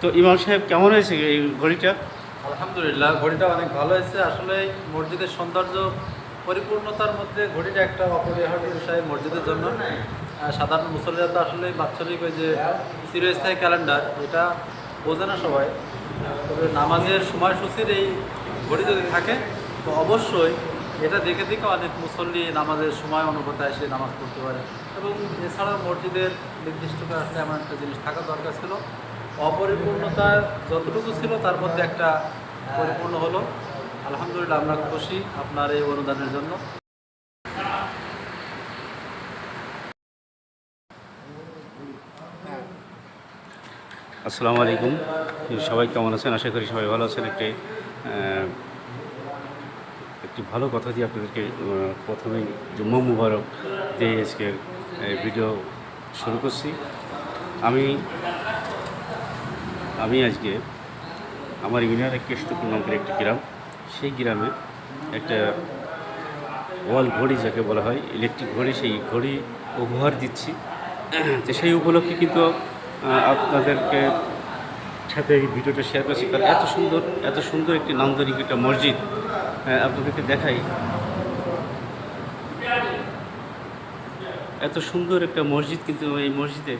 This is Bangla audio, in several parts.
তো ইমাম সাহেব, কেমন হয়েছে এই ঘড়িটা? আলহামদুলিল্লাহ, ঘড়িটা অনেক ভালো হয়েছে। আসলে মসজিদের সৌন্দর্য পরিপূর্ণতার মধ্যে ঘড়িটা একটা অপরিহার্য বিষয় মসজিদের জন্য। সাধারণ মুসলিরা তো আসলে বাৎসরিক ওই যে চিরস্থায়ী ক্যালেন্ডার এটা বোঝে না সবাই। তবে নামাজের সময়সূচির এই ঘড়ি যদি থাকে, তো অবশ্যই এটা দেখে দেখে অনেক মুসল্লি নামাজের সময় অনুপাতে এসে নামাজ পড়তে পারে। এবং এছাড়াও মসজিদের নির্দিষ্ট আসলে এমন একটা জিনিস থাকা দরকার ছিল। অপরিপূর্ণতা যতটুকু ছিল তার মধ্যে একটা পরিপূর্ণ হলো। আলহামদুলিল্লাহ আমরা খুশি আপনার এই অনুদানের জন্য। আসসালামু আলাইকুম। সবাই কেমন আছেন? আশা করি সবাই ভালো আছেন। একটি একটি ভালো কথা দিয়ে আপনাদেরকে প্রথমেই জুম্মা মুবারক দিয়ে আজকে ভিডিও শুরু করছি। আমি আমি আজকে আমার ইউনিয়নের কেষ্টপুর নামের একটি গ্রাম, সেই গ্রামে একটা ওয়াল ঘড়ি যাকে বলা হয় ইলেকট্রিক ঘড়ি, সেই ঘড়ি উপহার দিচ্ছি। তো সেই উপলক্ষে কিন্তু আপনাদেরকে সাথে এই ভিডিওটা শেয়ার করছি। কারণ এত সুন্দর এত সুন্দর একটি নান্দনিক একটা মসজিদ আপনাদেরকে দেখাই। এত সুন্দর একটা মসজিদ কিন্তু এই মসজিদে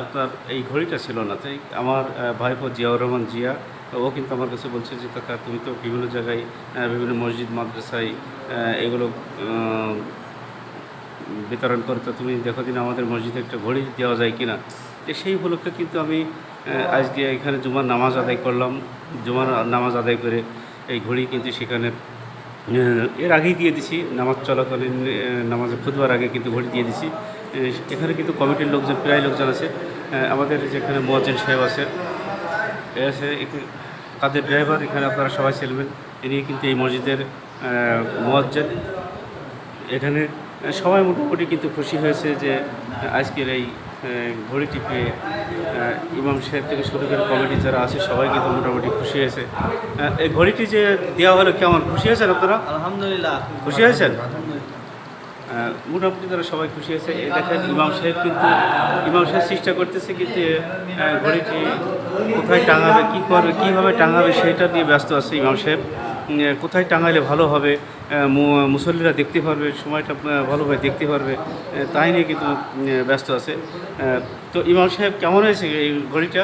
আপনার এই ঘড়িটা ছিল না। তাই আমার ভাইপো জিয়াউর রহমান জিয়া, ও কিন্তু আমার কাছে বলছে যে, কাকা, তুমি তো বিভিন্ন জায়গায় বিভিন্ন মসজিদ, মাদ্রাসায় এগুলো বিতরণ করতো তুমি দেখো দিন আমাদের মসজিদে একটা ঘড়ি দেওয়া যায় কিনা? তো সেই উপলক্ষে কিন্তু আমি আজকে এখানে জুমার নামাজ আদায় করলাম। জুমার নামাজ আদায় করে এই ঘড়ি কিন্তু সেখানে এর আগেই দিয়ে দিছি। নামাজ চলাকালীন নামাজে খুদবার আগে কিন্তু ঘড়ি দিয়ে দিছি। এখানে কিন্তু কমিটির লোকজন প্রায় লোকজন আছে। আমাদের যেখানে মোয়াজ্জেন সাহেব আছে এ আছে তাদের ড্রাইভার এখানে আপনারা সবাই চলবেন ইনি কিন্তু এই মসজিদের মোয়াজ্জেন। এখানে সবাই মোটামুটি কিন্তু খুশি হয়েছে যে আজকের এই ঘড়িটি পেয়ে ইমাম সাহেব থেকে শুরু করে কমিটি যারা আছে সবাই কিন্তু মোটামুটি খুশি হয়েছে। এই ঘড়িটি যে দেওয়া হলো কেমন? খুশি হয়েছেন আপনারা? আলহামদুলিল্লাহ। খুশি হয়েছেন? মোটামুটি তারা সবাই খুশি হয়েছে এই দেখেন, ইমাম সাহেব কিন্তু, ইমাম সাহেব চেষ্টা করতেছে কিন্তু ঘড়িটি কোথায় টাঙাবে, কী করবে, কীভাবে টাঙাবে সেটা নিয়ে ব্যস্ত আছে ইমাম সাহেব। কোথায় টাঙাইলে ভালো হবে মুসল্লিরা দেখতে পারবে, সময়টা ভালোভাবে দেখতে পারবে তাই নিয়ে কিন্তু ব্যস্ত আছে। তো ইমাম সাহেব, কেমন হয়েছে এই ঘড়িটা?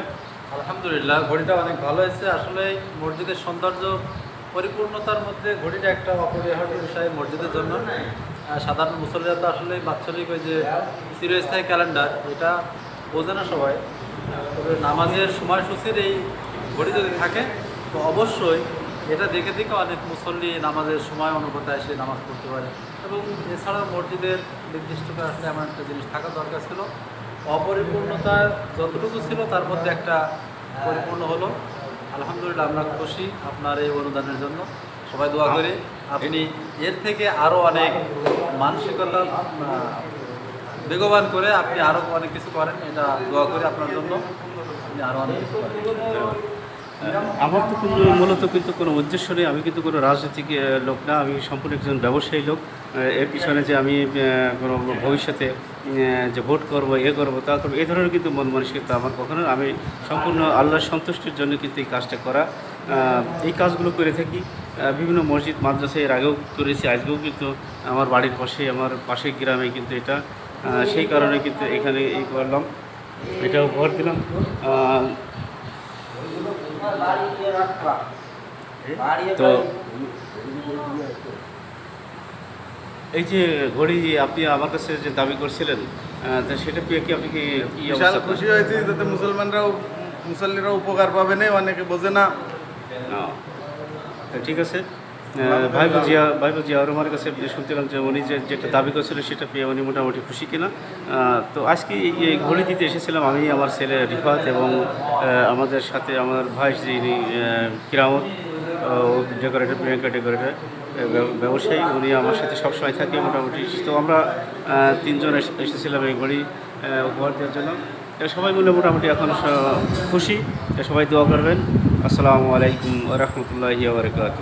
আলহামদুলিল্লাহ, ঘড়িটা অনেক ভালো হয়েছে। আসলে মসজিদের সৌন্দর্য পরিপূর্ণতার মধ্যে ঘড়িটা একটা অপরিহার্য বিষয় মসজিদের জন্য। সাধারণ মুসলিরা তো আসলে বাৎসরিক ওই যে চিরস্থায়ী ক্যালেন্ডার এটা বোঝে না সবাই। তবে নামাজের সময়সূচির এই ঘড়ি যদি থাকে, তো অবশ্যই এটা দেখে দেখে অনেক মুসল্লি নামাজের সময় অনুপাতে এসে নামাজ পড়তে পারে। এবং এছাড়া মসজিদের নির্দিষ্ট আসলে এমন একটা জিনিস থাকা দরকার ছিল। অপরিপূর্ণতা যতটুকু ছিল, তার মধ্যে একটা পরিপূর্ণ হলো। আলহামদুলিল্লাহ আমরা খুশি আপনার এই অনুদানের জন্য। সবাই দোয়া করি। আপনি এর থেকে আরও অনেক মানসিকতা বেগবান করে আপনি আরও অনেক কিছু করেন এটা দোয়া করি আপনার জন্য। আপনি আরও অনেক কিছু করেন। আমার তো কিন্তু মূলত কিন্তু কোনো উদ্দেশ্য নেই আমি কিন্তু কোনো রাজনৈতিক লোক না আমি সম্পূর্ণ একজন ব্যবসায়ী লোক। এর পিছনে যে আমি কোনো ভবিষ্যতে যে ভোট করব এ করব তা করব এই ধরনের কিন্তু মন মানসিকতা আমার কখনো আমি সম্পূর্ণ আল্লাহর সন্তুষ্টির জন্য কিন্তু এই কাজটা করা এই কাজগুলো করে থাকি। বিভিন্ন মসজিদ মাদ্রাসায় এর আগেও করেছি আজকেও কিন্তু আমার বাড়ির পাশে আমার পাশের গ্রামে কিন্তু এটা সেই কারণে কিন্তু এখানে এই করলাম এটাও ভর দিলাম তো এই যে ঘড়ি আপনি আমার কাছে যে দাবি করছিলেন তা সেটা পেয়ে কি আপনি কি খুশি হয়েছি যাতে মুসলমানরাও মুসল্লিরা উপকার পাবে না অনেকে বোঝে না। তো ঠিক আছে। আহ, ভাই জিয়া ভাই জিয়া রহমানের কাছে শুনছিলাম যে উনি যে যেটা দাবি করছিলেন সেটা পেয়ে উনি মোটামুটি খুশি কিনা। তো আজকে এই ঘড়ি দিতে এসেছিলাম আমি আমার ছেলে রিফাত এবং আমাদের সাথে আমার ভাই যিনি কিরামত ডেকোরেটর প্রিয়াঙ্কা ডেকোরেটর ব্যবসায়ী উনি আমার সাথে সবসময় থাকে মোটামুটি। তো আমরা তিনজন এসে- এসেছিলাম এই ঘড়ি উপহার দেওয়ার জন্য। সবাই মিলে মোটামুটি এখন খুশি। সবাই দোয়া করবেন। আসসালামু আলাইকুম রহমতুল্লাহি বারকাত